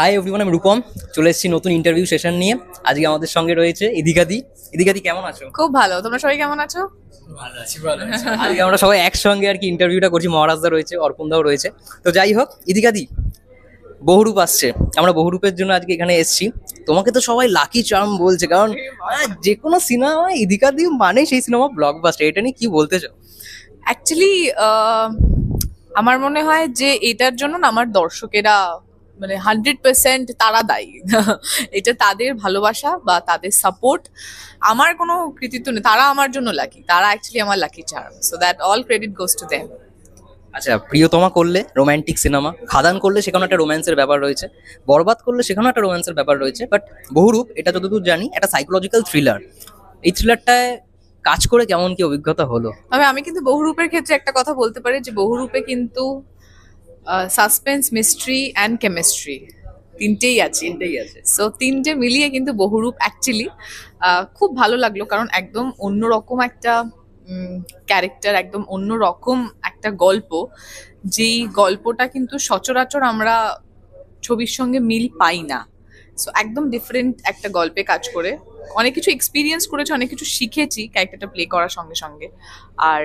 Hi everyone আমি রূপম চলে এসেছি নতুন ইন্টারভিউ সেশন নিয়ে। আজকে আমাদের সঙ্গে রয়েছে ইদিকাদি ইদিকাদি কেমন আছো? খুব ভালো। তোমরা সবাই কেমন আছো? ভালো আছি ভালো আজকে আমরা সবাই একসঙ্গে আর কি ইন্টারভিউটা করছি। মহারাজদা রয়েছে অর্পণদাও রয়েছে। তো যাই হোক ইদিকাদি বহুরূপ আসছে। আমরা বহুরূপের জন্য আজকে এখানে এসেছি। তোমাকে তো সবাই লাকি চার্ম বলছে কারণ যে কোনো সিনেমা ইদিকাদি মানে সেই সিনেমা ব্লকবাস্টার এটা নিয়ে কি বলতে চাও? অ্যাকচুয়ালি আমার মনে হয় যে এটার জন্য না আমার দর্শকেরা মানে হান্ড্রেড পার্সেন্ট তারা দায়ী। এটা তাদের ভালোবাসা বা তাদের সাপোর্ট আমার কোনো কৃতিত্ব নেই। তারা আমার জন্য লাকি তারা অ্যাকচুয়ালি আমার lucky charm so that all credit goes to them আচ্ছা প্রিয়তমা করলে রোমান্টিক সিনেমা খাদান করলে সেখানে একটা রোম্যান্সের ব্যাপার রয়েছে। বরবাদ করলে সেখানেও একটা রোম্যান্সের ব্যাপার রয়েছে। বাট বহুরূপ এটা যতদূর জানি একটা সাইকোলজিক্যাল থ্রিলার এই থ্রিলারটায় কাজ করে কেমন কি অভিজ্ঞতা হলো? তবে আমি কিন্তু বহুরূপের ক্ষেত্রে একটা কথা বলতে পারি যে বহুরূপে কিন্তু সাসপেন্স মিস্ট্রি অ্যান্ড কেমিস্ট্রি তিনটেই আছে। তিনটেই আছে। সো তিনটে মিলিয়ে কিন্তু বহুরূপ অ্যাকচুয়ালি খুব ভালো লাগল কারণ একদম অন্যরকম একটা ক্যারেক্টার একদম অন্যরকম একটা গল্প। যেই গল্পটা কিন্তু সচরাচর আমরা ছবির সঙ্গে মিল পাই না। সো একদম ডিফারেন্ট একটা গল্পে কাজ করে। অনেক কিছু এক্সপিরিয়েন্স করেছি অনেক কিছু শিখেছি ক্যারেক্টারটা প্লে করার সঙ্গে সঙ্গে। আর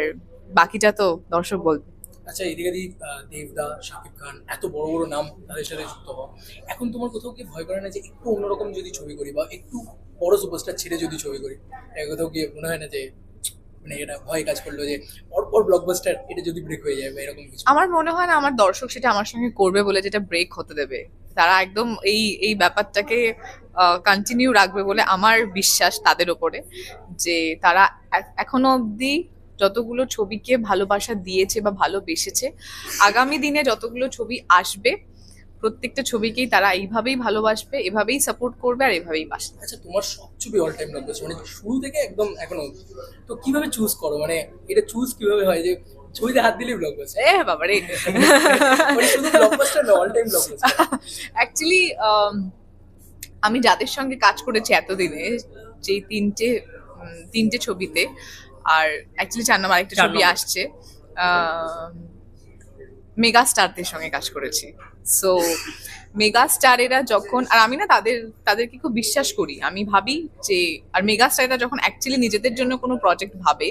বাকিটা তো দর্শক বলবে। আচ্ছা এদিকে দেবদা, শাকিব খান, এত বড় বড় নাম তাদের সাথে যুক্ত হওয়া। এখন তোমার কোথাও কি ভয় করে না যে একটু অন্যরকম যদি ছবি করি বা একটু বড় সুপারস্টার ছেড়ে যদি ছবি করি কোথাও কি মনে হয় না যে মানে এটা ভয় কাজ করল যে পরপর ব্লকবাস্টার এটা যদি ব্রেক হয়ে যায় এরকম কিছু? আমার মনে হয় না আমার দর্শক সেটা আমার সঙ্গে করবে বলে যেটা ব্রেক হতে দেবে। তারা একদম এই এই ব্যাপারটাকে কন্টিনিউ রাখবে বলে আমার বিশ্বাস তাদের ওপরে যে তারা এখনও অবধি যতগুলো ছবিকে ভালোবাসা দিয়েছে বা ভালোবেসেছে আগামী দিনে যতগুলো ছবি আসবে প্রত্যেকটা ছবিকেই তারা এইভাবেই ভালোবাসবে এভাবেই সাপোর্ট করবে আর এভাবেই বাসবে। আচ্ছা তোমার সব ছবি অল টাইম ব্লকবাস্টার মানে শুরু থেকে একদম এখনও। তো কীভাবে চুজ করো? মানে এটা চুজ কীভাবে হয় যে ছবিতে হাত দিলেই ব্লকবাস্টার এ বাবা রে মানে শুধু ব্লকবাস্টার না অল টাইম ব্লকবাস্টার অ্যাকচুয়ালি আমি যাদের সঙ্গে কাজ করেছি এতদিনে যে তিনটে তিনটে ছবিতে আর অ্যাকচুয়ালি চার নম্বর চার ছবি। আসছে। মেগা স্টারদের সঙ্গে কাজ করেছি। সো মেগা স্টারেরা যখন আর আমি না তাদের তাদেরকে খুব বিশ্বাস করি। আমি ভাবি যে আর মেগা স্টারেরা যখন অ্যাকচুয়ালি নিজেদের জন্য কোনো প্রজেক্ট ভাবে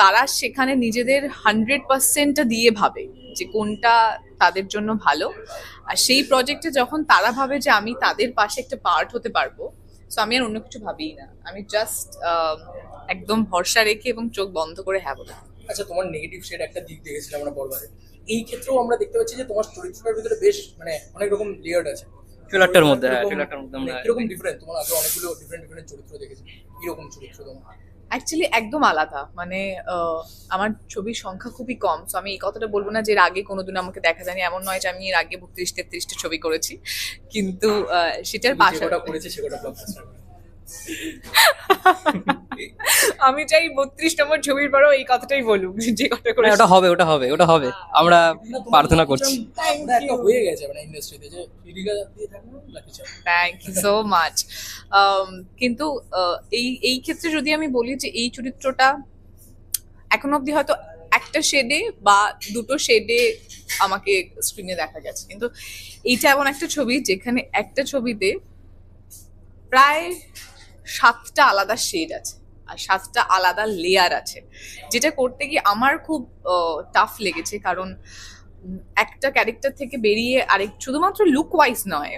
তারা সেখানে নিজেদের হান্ড্রেড পার্সেন্টটা দিয়ে ভাবে যে কোনটা তাদের জন্য ভালো। আর সেই প্রজেক্টে যখন তারা ভাবে যে আমি তাদের পাশে একটা পার্ট হতে পারব সো আমি আর অন্য কিছু ভাবিই না। আমি জাস্ট একদম ভরসা রেখে এবং চোখ বন্ধ করে হ্যাঁ বলে। আচ্ছা তোমার নেগেটিভ শেড একটা দিক দেখেছিলাম আমরা বরবাদে এই ক্ষেত্রেও আমরা দেখতে পাচ্ছি যে তোমার চরিত্রটার ভিতরে বেশ মানে অনেক রকম লেয়ার্ড আছে। ট্রেলারটার মধ্যে হ্যাঁ ট্রেলারটার মধ্যে আমরা মানে কীরকম ডিফারেন্ট তোমার আগে অনেকগুলো ডিফারেন্ট ডিফারেন্ট চরিত্র দেখেছি। কীরকম চরিত্র তোমার? অ্যাকচুয়ালি একদম আলাদা। মানে আহ, আমার ছবির সংখ্যা খুবই কম সো আমি এই কথাটা বলব না যে এর আগে কোনোদিন আমাকে দেখা যায়নি। এমন নয় যে আমি এর আগে বত্রিশ তেত্রিশটা ছবি করেছি। কিন্তু আহ, সেটার পাশে আমি চাই বত্রিশ নম্বর ছবির পরেও এই কথাটাই বলুক যে কথা করে হ্যাঁ, ওটা হবে ওটা হবে ওটা হবে। আমরা প্রার্থনা করছি। হয়ে গেছে মানে ইন্ডাস্ট্রিতে যে থ্যাংক ইউ সো মাচ কিন্তু আহ, এই এই ক্ষেত্রে যদি আমি বলি যে এই চরিত্রটা এখন অবধি হয়তো একটা শেডে বা দুটো শেডে আমাকে স্ক্রিনে দেখা গেছে। কিন্তু এইটা এমন একটা ছবি যেখানে একটা ছবিতে প্রায় সাতটা আলাদা শেড আছে আর সাতটা আলাদা লেয়ার আছে। যেটা করতে গিয়ে আমার খুব টাফ লেগেছে কারণ একটা ক্যারেক্টার থেকে বেরিয়ে আরেক, শুধুমাত্র লুক ওয়াইজ নয়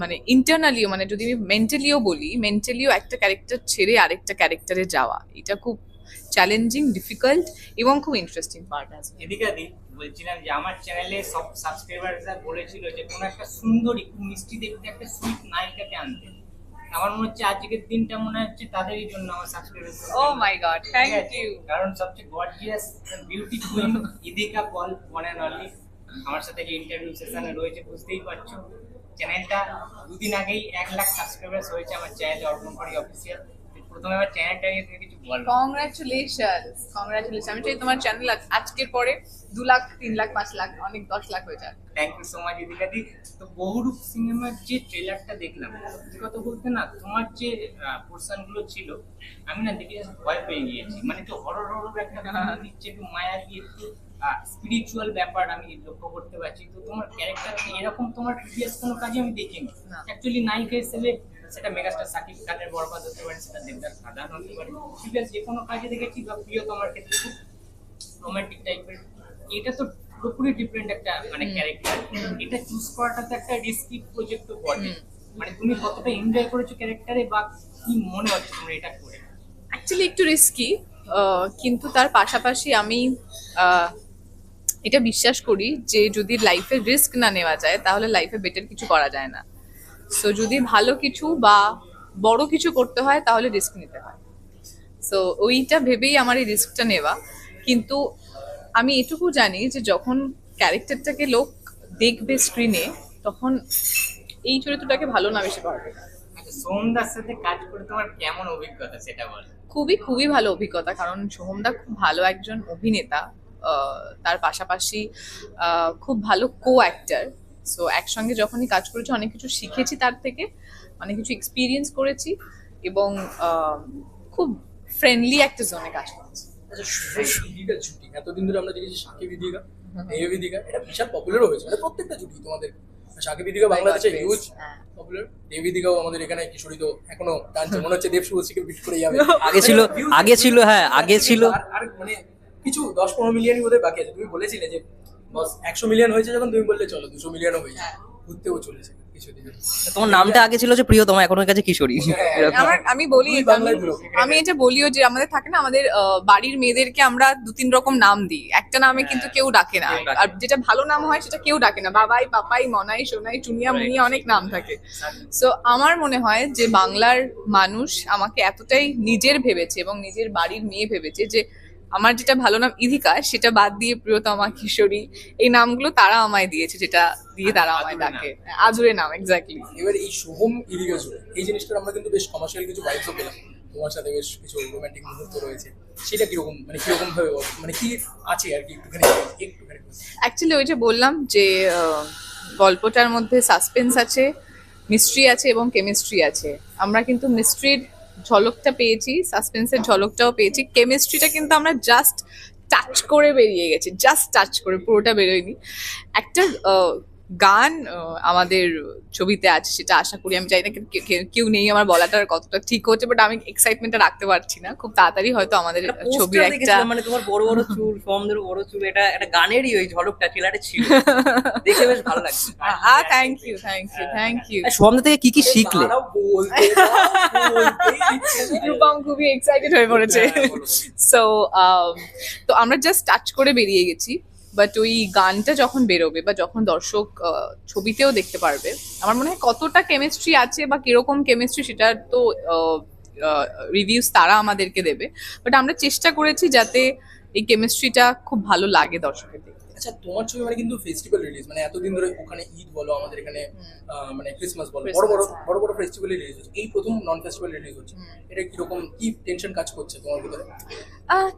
মানে ইন্টারনালিও মানে যদি আমি মেন্টালিও বলি মেন্টালিও একটা ক্যারেক্টার ছেড়ে আরেকটা ক্যারেক্টারে যাওয়া, এটা খুব চ্যালেঞ্জিং ডিফিকাল্ট এবং খুব ইন্টারেস্টিং পার্ট আছে। এদিকে বলছিলাম যে আমার চ্যানেলে সব বলেছিল যে কোনো একটা সুন্দরী মিষ্টি দেখতে একটা সুইট নায়িকাকে আনতে। আমার মনে হচ্ছে আজকের দিনটা মনে হচ্ছে তাদেরই জন্য আমার subscriber O my god thank you কারণ সবচেয়ে gorgeous beauty queen Idika Paul বনেন অলি আমার সাথে যে ইন্টারভিউ সেশনে রয়েছে বুঝতেই পারছ। চ্যানেলটা দুদিন আগেই এক লাখ সাবস্ক্রাইবার্স হয়েছে আমার চ্যানেল অর্পণ করি অফিসিয়াল প্রথমে আমার চ্যানেলটা নিয়ে তুমি কিছু বলো। কংগ্রাচুলেশন কংগ্রাচুলেশন আমি চাই তোমার চ্যানেল আজকের পরে দু লাখ তিন লাখ পাঁচ লাখ অনেক দশ লাখ হয়ে যাক। Thank you so much Idika দি। তো বহুরূপ সিনেমার যে ট্রেলারটা দেখলাম সত্যি কথা বলতে না তোমার যে পোর্শনগুলো ছিল আমি না দেখে ভয় পেয়ে গিয়েছি। মানে তো হরর হরর একটা দিচ্ছে একটু মায়া দিয়ে একটু স্পিরিচুয়াল ব্যাপার আমি লক্ষ্য করতে পারছি। তো তোমার ক্যারেক্টার এরকম তোমার প্রিভিয়াস কোনো কাজে আমি দেখিনি। অ্যাকচুয়ালি নায়িকা হিসেবে সেটা মেগাস্টার সাকিব খানের বরবাদ হতে পারে সেটা দেবদাস সাধারণ হতে পারে। প্রিভিয়াস যে কোনো কাজে দেখেছি বা প্রিয় তোমার ক্ষেত্রে খুব রোমান্টিক টাইপের এটা তো পুরোপুরি ডিফারেন্ট একটা মানে ক্যারেক্টার এটা চুজ করাটা তো একটা রিস্কি প্রজেক্ট বটে মানে তুমি কতটা এনজয় করেছ ক্যারেক্টারে বা কি মনে হচ্ছে তোমার এটা করে? অ্যাকচুয়ালি একটু রিস্কি কিন্তু তার পাশাপাশি আমি এটা বিশ্বাস করি যে যদি লাইফে রিস্ক না নেওয়া যায় তাহলে লাইফে বেটার কিছু করা যায় না। সো যদি ভালো কিছু বা বড় কিছু করতে হয় তাহলে রিস্ক নিতে হয়। সো ওইটা ভেবেই আমার এই রিস্কটা নেওয়া। কিন্তু আমি এটুকু জানি যে যখন ক্যারেক্টারটাকে লোক দেখবে স্ক্রিনে তখন এই চরিত্রটাকে ভালো না বেশি পারবে আচ্ছা সোমদার সাথে কাজ করে তোমার কেমন অভিজ্ঞতা সেটা বল। খুবই খুবই ভালো অভিজ্ঞতা। কারণ সোহমদা খুব ভালো একজন অভিনেতা। আহ, তার পাশাপাশি আহ, খুব ভালো কো অ্যাক্টার সো একসঙ্গে যখনই কাজ করেছি অনেক কিছু শিখেছি তার থেকে অনেক কিছু এক্সপিরিয়েন্স করেছি এবং আহ, খুব ফ্রেন্ডলি একটা জোনে কাজ করেছি। আচ্ছা ইদিকার শুটিং এতদিন ধরে আমরা দেখেছি সাকিব ইদিকা এই ইদিকা এটা বিশাল পপুলারও হয়েছে। মানে প্রত্যেকটা জুটি তোমাদের। সাকিব ইদিকা বাংলাদেশে হিউজ হ্যাঁ। পপুলার দেব ইদিকাও আমাদের এখানে কিশোরী তো এখনও টানছে মনে হচ্ছে দেব শুভশ্রীকে বিট করে যাবে। আগে ছিল আগে ছিল হ্যাঁ আগে ছিল। আর- আর মানে কিছু দশ পনেরো মিলিয়নই বোধহয় বাকি আছে। তুমি বলেছিলে যে বস একশো মিলিয়ন হয়েছে যখন তুমি বললে চলো দুশো মিলিয়নও হয়ে যায় ঘুরতেও চলেছে কিছুদিন তোমার নামটা আগে ছিল যে প্রিয়তমা এখন ওর কাছে কিশোরী। এরকম। আমার আমি বলি আমি- এটা বলিও যে আমাদের থাকে না আমাদের আহ, বাড়ির মেয়েদেরকে আমরা দু তিন রকম নাম দিই। একটা নামে কিন্তু কেউ ডাকে না। আর যেটা ভালো নাম হয় সেটা কেউ ডাকে না। বাবাই পাপাই মনাই সোনাই চুনিয়া মুনিয়া অনেক নাম থাকে। সো আমার মনে হয় যে বাংলার মানুষ আমাকে এতটাই নিজের ভেবেছে এবং নিজের বাড়ির মেয়ে ভেবেছে যে আমার যেটা ভালো নাম ইধিকা সেটা বাদ দিয়ে প্রিয়তমা কিশোরী। এই নামগুলো তারা আমায় দিয়েছে যেটা দিয়ে তারা আমায়। ডাকে। আজুরে নাম এক্স্যাক্টলি এবার এই ইদিকা জুড়ে এই জিনিসটার আমরা কিন্তু বেশ কমার্শিয়াল কিছু ভাইবসও পেলাম। তোমার সাথে বেশ কিছু রোমান্টিক মুহূর্ত রয়েছে। সেটা কীরকম মানে কীরকম ভাবে মানে কি আছে আর কি একটুখানি একটুখানি অ্যাকচুয়ালি ওই যে বললাম যে গল্পটার মধ্যে সাসপেন্স আছে মিস্ট্রি আছে এবং কেমিস্ট্রি আছে। আমরা কিন্তু মিস্ট্রির ঝলকটা পেয়েছি সাসপেন্সের ঝলকটাও পেয়েছি। কেমিস্ট্রিটা কিন্তু আমরা জাস্ট টাচ করে বেরিয়ে গেছি জাস্ট টাচ করে, পুরোটা বেরোয়নি। একটা গান আমাদের ছবিতে আছে সেটা আশা করি আমি জানি না কেউ নেই আমার বলাটা কতটা ঠিক হচ্ছে বাট আমি এক্সাইটমেন্টটা রাখতে পারছি না। খুব তাড়াতাড়ি হয়তো আমাদের ছবির একটা মানে তোমার বড় বড় চুল সোমদের বড় চুল এটা একটা গানেরই ওই ঝলকটা ট্রেলারে ছিল। দেখে বেশ ভালো লাগছে। আ thank you thank you thank you আর থেকে কি কি শিখলে। রূপম খুবই এক্সাইটেড হয়ে পড়েছে। হ্যাঁ, বলো, বলো। সো তো আমরা জাস্ট টাচ করে বেরিয়ে গেছি। বাট ওই গানটা যখন বেরোবে বা যখন দর্শক ছবিতেও দেখতে পারবে, আমার মনে হয় কতটা কেমিস্ট্রি আছে বা কীরকম কেমিস্ট্রি সেটা তো রিভিউস তারা আমাদেরকে দেবে। বাট আমরা চেষ্টা করেছি যাতে এই কেমিস্ট্রিটা খুব ভালো লাগে দর্শকের আচ্ছা তোমার ছবি মানে কিন্তু ফেস্টিভ্যাল রিলিজ মানে এতদিন ধরে ওখানে ঈদ বলো আমাদের এখানে মানে ক্রিসমাস বলো বড় বড় হ্যাঁ। বড় বড় ফেস্টিভ্যাল রিলিজ হচ্ছে। এই প্রথম নন ফেস্টিভ্যাল রিলিজ হচ্ছে এটা কীরকম কি টেনশন কাজ করছে তোমার ভিতরে?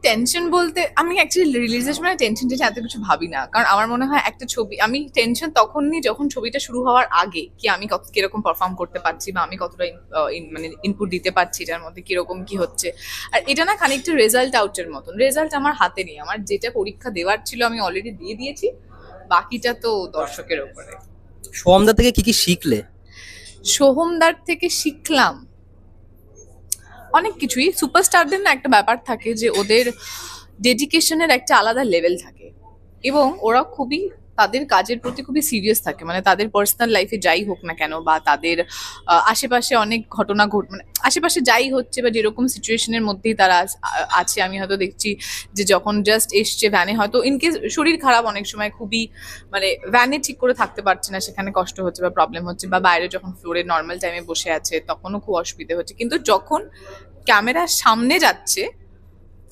টেনশন বলতে আমি অ্যাকচুয়ালি রিলিজের সময় টেনশন টেনশন এত কিছু ভাবি না। কারণ আমার মনে হয় একটা ছবি আমি টেনশন তখন নিই যখন ছবিটা শুরু হওয়ার আগে কি আমি কত কীরকম পারফর্ম করতে পারছি বা আমি কতটা মানে ইনপুট দিতে পারছি এটার মধ্যে কীরকম কি হচ্ছে। আর এটা না খানিকটা রেজাল্ট আউটের মতন। রেজাল্ট আমার হাতে নেই। আমার যেটা পরীক্ষা দেওয়ার ছিল আমি অলরেডি দিয়ে দিয়েছি বাকিটা তো দর্শকের ওপরে। সোহমদার থেকে কি কি শিখলে? সোহমদার থেকে শিখলাম অনেক কিছুই। সুপারস্টারদের না একটা ব্যাপার থাকে যে ওদের ডেডিকেশনের একটা আলাদা লেভেল থাকে। এবং ওরা খুবই তাদের কাজের প্রতি খুবই সিরিয়াস থাকে। মানে তাদের পার্সোনাল লাইফে যাই হোক না কেন বা তাদের আশেপাশে অনেক ঘটনা ঘট মানে আশেপাশে যাই হচ্ছে বা যেরকম সিচুয়েশনের মধ্যেই তারা আছে, আমি হয়তো দেখছি যে যখন জাস্ট এসছে ভ্যানে হয়তো ইনকেস শরীর খারাপ অনেক সময় খুবই মানে ভ্যানে ঠিক করে থাকতে পারছে না, সেখানে কষ্ট হচ্ছে বা প্রবলেম হচ্ছে বা বাইরে যখন ফ্লোরে নর্মাল টাইমে বসে আছে, তখনও খুব অসুবিধা হচ্ছে। কিন্তু যখন ক্যামেরার সামনে যাচ্ছে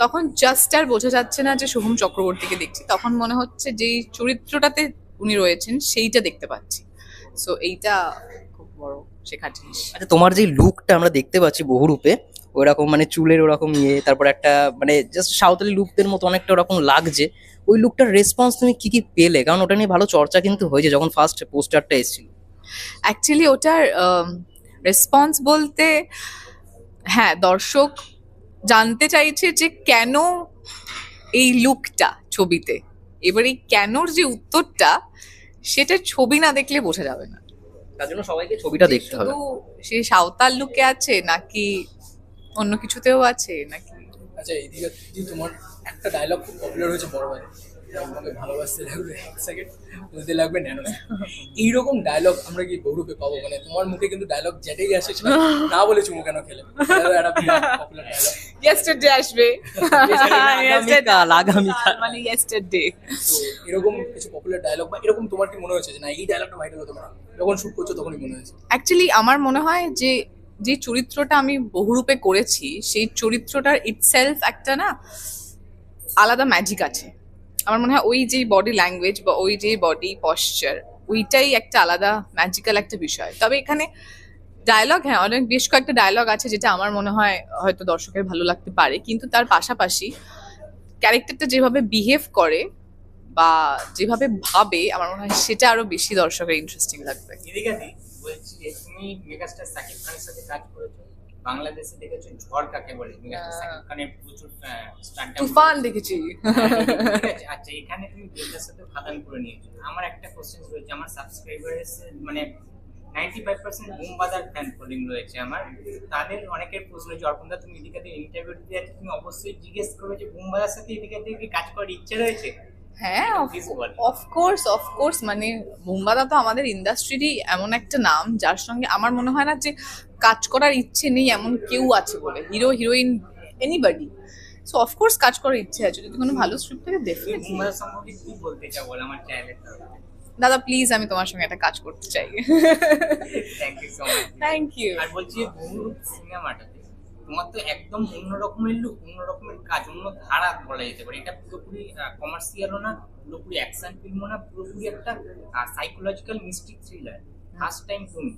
তখন জাস্ট আর বোঝা যাচ্ছে না যে সোহম চক্রবর্তীকে দেখছি। তখন মনে হচ্ছে যেই চরিত্রটাতে উনি রয়েছেন সেইটা দেখতে পাচ্ছি। সো এইটা খুব বড় শেখার জিনিস। আচ্ছা তোমার যে লুকটা আমরা দেখতে পাচ্ছি বহুরূপে ওরকম মানে চুলের ওরকম ইয়ে তারপর একটা মানে জাস্ট সাঁওতালি লুকদের মতো অনেকটা ওরকম লাগছে। ওই লুকটার রেসপন্স তুমি কি কি পেলে? কারণ ওটা নিয়ে ভালো চর্চা কিন্তু হয়েছে যখন ফার্স্ট পোস্টারটা এসেছিল। অ্যাকচুয়ালি ওটার রেসপন্স বলতে হ্যাঁ দর্শক জানতে চাইছে যে কেন এই লুকটা ছবিতে? এবার এই কেনর যে উত্তরটা সেটা ছবি না দেখলে বোঝা যাবে না। তার জন্য সবাইকে ছবিটা দেখতে হবে। সে সাঁওতাল লুকে আছে নাকি অন্য কিছুতেও আছে নাকি? আচ্ছা এইদিকে তোমার একটা ডায়লগ খুব পপুলার হয়েছে বড় আমাকে ভালোবাসতে লাগবে। এক সেকেন্ড বুঝতে লাগবে ন্যানো এইরকম ডায়লগ আমরা কি গৌরবে পাবো? মানে তোমার মুখে কিন্তু ডায়লগ যেটাই আসে না বলে চুমু কেন খেলে? ইয়েস্টারডে আসবে। আগামীকাল। মানে ইয়েস্টারডে এরকম কিছু পপুলার ডায়লগ বা এরকম তোমার কি মনে হয়েছে যে না এই ডায়লগটা ভাইরাল হতে পারে? যখন শুট করছ তখনই মনে হয়েছে? অ্যাকচুয়ালি আমার মনে হয় যে যে চরিত্রটা আমি বহুরূপে করেছি সেই চরিত্রটার ইটসেলফ একটা না আলাদা ম্যাজিক আছে। আমার মনে হয় ওই যে বডি ল্যাঙ্গুয়েজ বা ওই যে বডি পশ্চার ওইটাই একটা আলাদা ম্যাজিক্যাল একটা বিষয়। তবে এখানে ডায়লগ হ্যাঁ অনেক, বেশ কয়েকটা ডায়লগ আছে যেটা আমার মনে হয় হয়তো দর্শকের ভালো লাগতে পারে। কিন্তু তার পাশাপাশি ক্যারেক্টারটা যেভাবে বিহেভ করে বা যেভাবে ভাবে, আমার মনে হয় সেটা আরও বেশি দর্শকের ইন্টারেস্টিং লাগবে। বলছি তুমি মেগাস্টার সাকিব খানের সাথে কাজ করেছ। বাংলাদেশে দেখেছ ঝড় কাকে বলে? হ্যাঁ। সাকিব খানের প্রচুর তুফান দেখেছি। আচ্ছা এখানে তুমি দেবদার সাথে খাদান করে নিয়েছো। আমার একটা কোশ্চেন রয়েছে আমার সাবস্ক্রাইবারের মানে নাইনটি ফাইভ পার্সেন্ট বুমবাজার ফ্যান ফলোইং রয়েছে আমার। তাদের অনেকের প্রশ্ন যে অর্পণদা তুমি এদিকে ইন্টারভিউ দিতে তুমি অবশ্যই জিজ্ঞেস করবে যে বুমবাজার সাথে এদিকে কাজ করার ইচ্ছে রয়েছে? হ্যাঁ। অফকোর্স অফকোর্স মানে মুম্বাদা তো আমাদের ইন্ডাস্ট্রিরই এমন একটা নাম যার সঙ্গে আমার মনে হয় না যে কাজ করার ইচ্ছে নেই এমন কেউ আছে বলে hero heroine anybody so of course কাজ করার ইচ্ছে আছে যদি কোনো ভালো স্ক্রিপ্ট থাকে ডেফিনেটলি দাদা প্লিজ আমি তোমার সঙ্গে একটা কাজ করতে চাই। Thank you so much thank you আর বলছি সিনেমাটাতে তোমার তো একদম অন্য রকমের লুক অন্য রকমের কাজ অন্য ধারা বলা যেতে পারে। এটা পুরোপুরি কমার্শিয়ালও না পুরোপুরি অ্যাকশন ফিল্মও না পুরোপুরি একটা psychological mystic thriller first time তুমি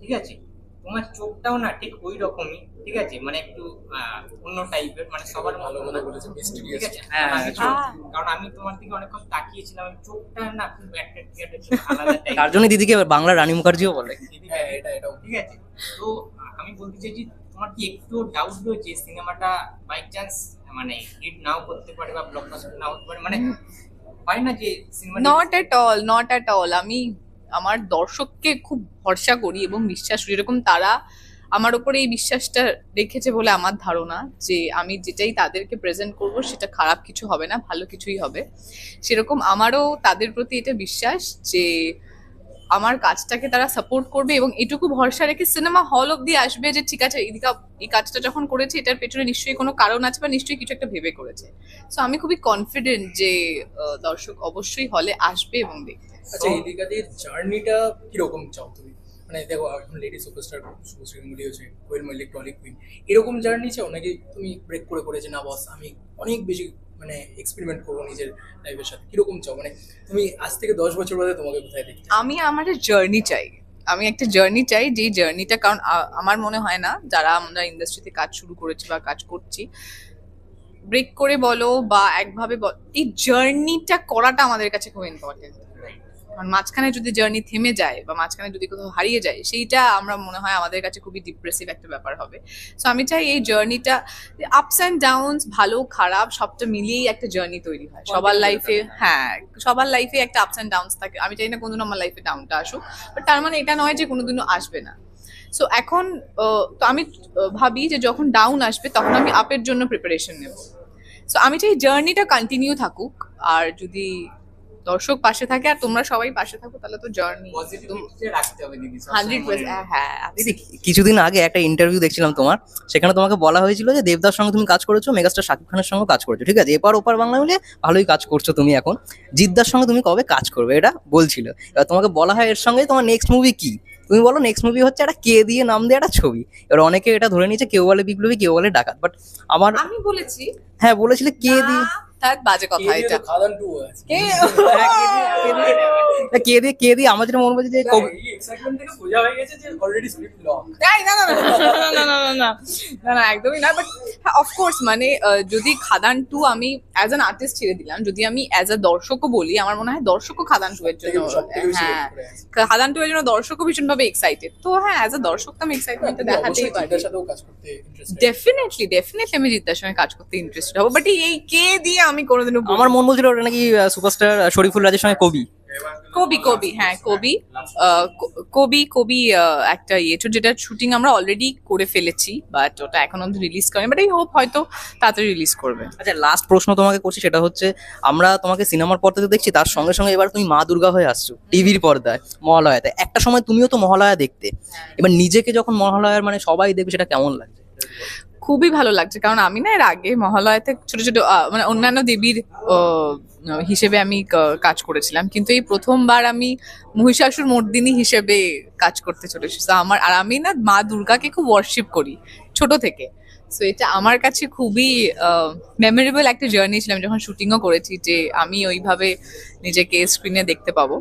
ঠিক আছে? তোমার চোখটাও না ঠিক ওই রকমই ঠিক আছে? মানে একটু আহ, অন্য টাইপের মানে সবার ভালো মনে করেছে ঠিক মিস্টিরিয়াস আছে? হ্যাঁ, কারণ আমি চোখ। চোখ- কারণ আমি তোমার দিকে অনেকক্ষণ তাকিয়েছিলাম আমি চোখটা না খুব একটা তার জন্য দিদিকে বাংলা রানী মুখার্জিও বলে। হ্যাঁ এটা এটাও ঠিক আছে? তো আমি বলতে চাইছি তোমার কি একটু ডাউট রয়েছে সিনেমাটা বাই চান্স মানে হিট নাও করতে পারে বা ব্লকবাস্টার নাও হতে পারে? মানে হয় না যে cinema not at all not at all আমি আমার দর্শককে খুব ভরসা করি এবং বিশ্বাস করি। এরকম তারা আমার উপরে এই বিশ্বাসটা রেখেছে বলে আমার ধারণা যে আমি যেটাই তাদেরকে প্রেজেন্ট করব সেটা খারাপ কিছু হবে না ভালো কিছুই হবে। সেরকম আমারও তাদের প্রতি এটা বিশ্বাস যে আমার কাজটাকে তারা সাপোর্ট করবে এবং এটুকু ভরসা রেখে সিনেমা হল অব্দি আসবে যে, ঠিক আছে এদিকে এই কাজটা যখন করেছে, এটার পেছনে নিশ্চয়ই কোনো কারণ আছে বা নিশ্চয়ই কিছু একটা ভেবে করেছে। সো আমি খুবই কনফিডেন্ট যে দর্শক অবশ্যই হলে আসবে এবং দেখবে। আচ্ছা এদিকাদের জার্নিটা কীরকম চাও তুমি? মানে দেখো, এখন লেডি সুপারস্টার শুভশ্রী মুলি হয়েছে, কোয়েল মল্লিক, টলি কুইন। এরকম জার্নি চাও? নাকি তুমি ব্রেক করে করেছে, না বস আমি অনেক বেশি মানে এক্সপেরিমেন্ট করব নিজের লাইফের সাথে। কীরকম চাও? মানে তুমি আজ থেকে দশ বছর বাদে তোমাকে কোথায় দেখতে আমি আমার জার্নি চাই। আমি একটা জার্নি চাই যে জার্নিটা কারণ আমার মনে হয় না, যারা আমরা ইন্ডাস্ট্রিতে কাজ শুরু করেছি বা কাজ করছি ব্রেক করে বলো বা একভাবে এই জার্নিটা করাটা আমাদের কাছে খুব ইম্পর্টেন্ট কারণ মাঝখানে যদি জার্নি থেমে যায় বা মাঝখানে যদি কোথাও হারিয়ে যায় সেইটা আমরা মনে হয় আমাদের কাছে খুবই ডিপ্রেসিভ একটা ব্যাপার হবে। সো আমি চাই এই জার্নিটা আপস অ্যান্ড ডাউনস ভালো খারাপ সবটা মিলিয়েই একটা জার্নি তৈরি হয়। সবার লাইফে হ্যাঁ। সবার লাইফে একটা আপস অ্যান্ড ডাউনস থাকে। আমি চাই না কোনোদিন আমার লাইফে ডাউনটা আসুক বাট তার মানে এটা নয় যে কোনোদিনও আসবে না। সো এখন তো আমি ভাবি যে যখন ডাউন আসবে তখন আমি আপের জন্য প্রিপারেশন নেব। সো আমি চাই জার্নিটা কন্টিনিউ থাকুক আর যদি দর্শক পাশে থাকে আর তোমরা সবাই পাশে থাকো তাহলে তো জার্নি হান্ড্রেড রাখবে। হ্যাঁ দিদি। কিছুদিন আগে একটা ইন্টারভিউ দেখছিলাম তোমার সেখানে তোমাকে বলা হয়েছিল যে দেবদার সঙ্গে তুমি কাজ করেছ মেগাস্টার শাকিব খানের সঙ্গে কাজ করেছ ঠিক আছে? এপার ওপার বাংলা মিলে ভালোই কাজ করছ তুমি এখন। জিদ্দার সঙ্গে তুমি কবে কাজ করবে এটা বলছিল। এবার তোমাকে বলা হয় এর সঙ্গে তোমার নেক্সট মুভি কি? তুমি বলো নেক্সট মুভি হচ্ছে একটা কে দিয়ে নাম দিয়ে একটা ছবি। এবার অনেকে এটা ধরে নিয়েছে কেউ বলে বিপ্লবী কেউ বলে ডাকাত। বাট আমার আমি বলেছি। হ্যাঁ বলেছিলে কে দিয়ে থাক বাজে কথা এটা কেদে কেদে আমার যেটা মনে হচ্ছে যে না না না না না না একদমই না বাট হ্যাঁ অফকোর্স মানে আহ, যদি খাদান টু আমি অ্যাজ অ্যান আর্টিস্ট ছেড়ে দিলাম যদি আমি অ্যাজ আ দর্শকও বলি আমার মনে হয় দর্শকও খাদান টু এর জন্য হ্যাঁ। খাদান টু এর জন্য দর্শকও ভীষণভাবে এক্সাইটেড তো হ্যাঁ অ্যাজ আ দর্শক তো আমি এক্সাইটমেন্টটা তুমি দেখাতেই পারি। ডেফিনেটলি ডেফিনেটলি আমি জিদ্দার সঙ্গে কাজ করতে ইন্টারেস্টেড হব। বাট এই কে দিয়ে আমি কোনোদিনও আমার মন বলছিল ওটা নাকি সুপারস্টার শরীফুল রাজের সঙ্গে কবি। কবি কবি হ্যাঁ কবি কবি কবি একটা ইয়ে ছিল যেটা শুটিং আমরা অলরেডি করে ফেলেছি বাট ওটা এখন অব্দি রিলিজ করেনি বাট এই হোপ হয়তো তাড়াতাড়ি রিলিজ করবে। আচ্ছা লাস্ট প্রশ্ন তোমাকে করছি সেটা হচ্ছে আমরা তোমাকে সিনেমার পর্দাতে দেখছি তার সঙ্গে সঙ্গে এবার তুমি মা দুর্গা হয়ে আসছো টিভির পর্দায় মহালয়াতে। একটা সময় তুমিও তো মহালয়া দেখতে এবার নিজেকে যখন মহালয়ার মানে সবাই দেখবে সেটা কেমন লাগছে? খুবই ভালো লাগছে। কারণ আমি না এর আগে মহালয়াতে ছোট ছোট মানে অন্যান্য দেবীর হিসেবে আমি কাজ করেছিলাম। কিন্তু এই প্রথমবার আমি মহিষাসুর মর্দিনী হিসেবে কাজ করতে চলেছি। তো আমার, আর আমি না মা দুর্গাকে খুব ওয়ার্শিপ করি, ছোট থেকে। সো এটা আমার কাছে খুবই মেমোরেবল একটা জার্নি ছিলাম যখন শুটিংও করেছি যে আমি ওইভাবে নিজেকে স্ক্রিনে দেখতে পাবো।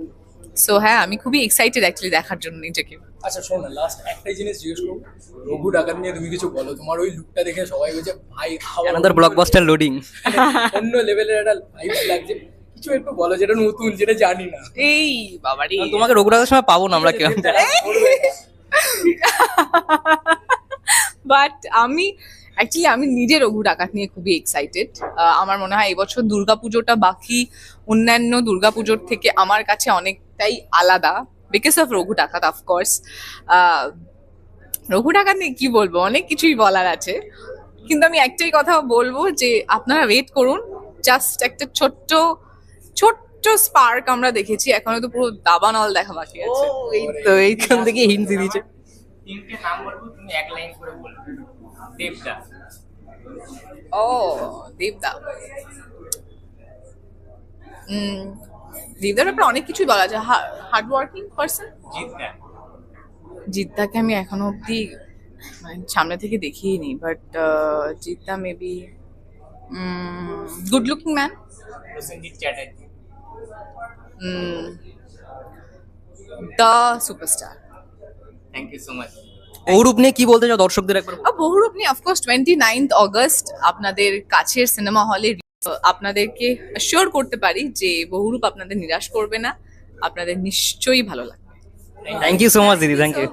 সো হ্যাঁ আমি খুবই এক্সাইটেড অ্যাকচুয়ালি দেখার জন্য নিজেকে। আচ্ছা শোনো না লাস্ট একটাই জিনিস জিজ্ঞেস করব। রঘু ডাকাত নিয়ে তুমি কিছু বলো তোমার ওই লুকটা দেখে সবাই বলছে ভাই আবার অ্যানাদার ব্লকবাস্টার লোডিং অন্য লেভেলের একটা ভাইব লাগছে। কিছু একটু বলো যেটা নতুন যেটা জানি না। এই বাবারি। তোমাকে রঘুরাজের সময় পাবো না আমরা কেউ। বাট আমি অ্যাকচুয়ালি আমি নিজে রঘু ডাকাত নিয়ে খুবই এক্সাইটেড আমার মনে হয় এবছর দুর্গাপুজোটা বাকি অন্যান্য দুর্গাপুজোর থেকে আমার কাছে অনেকটাই আলাদা বিকজ অফ রঘু ডাকাত অফকোর্স রঘু ডাকাত নিয়ে কি বলব? অনেক কিছুই বলার আছে। কিন্তু আমি একটাই কথা বলব যে আপনারা ওয়েট করুন। জাস্ট একটা ছোট্ট ছোট্ট স্পার্ক আমরা দেখেছি। এখনও তো পুরো দাবানল দেখা বাকি আছে। এই তো এইখান থেকে হিন্ট দিয়ে দিয়েছে তিনটে নাম বলব তুমি এক লাইন করে বলবে। দেবদা। ও দেবদা। উম, ব্যাপারে অনেক কিছুই বলা যায়। হার্ড ওয়ার্কিং পার্সন জিতদা জিদ্দাকে আমি এখনও অব্দি মানে সামনে থেকে দেখিনি but Jeddah maybe good looking man the superstar thank you so much Arup নিয়ে কি বলতে চাও দর্শকদের একবার। বহুরূপ নিয়ে অফকোর্স টোয়েন্টি নাইন্থ অগস্ট আপনাদের কাছের সিনেমা হলে আপনাদেরকে শিওর করতে পারি যে বহুরূপ আপনাদের নিরাশ করবে না। আপনাদের নিশ্চয়ই ভালো লাগবে। থ্যাংক ইউ সো মাচ দিদি থ্যাংক ইউ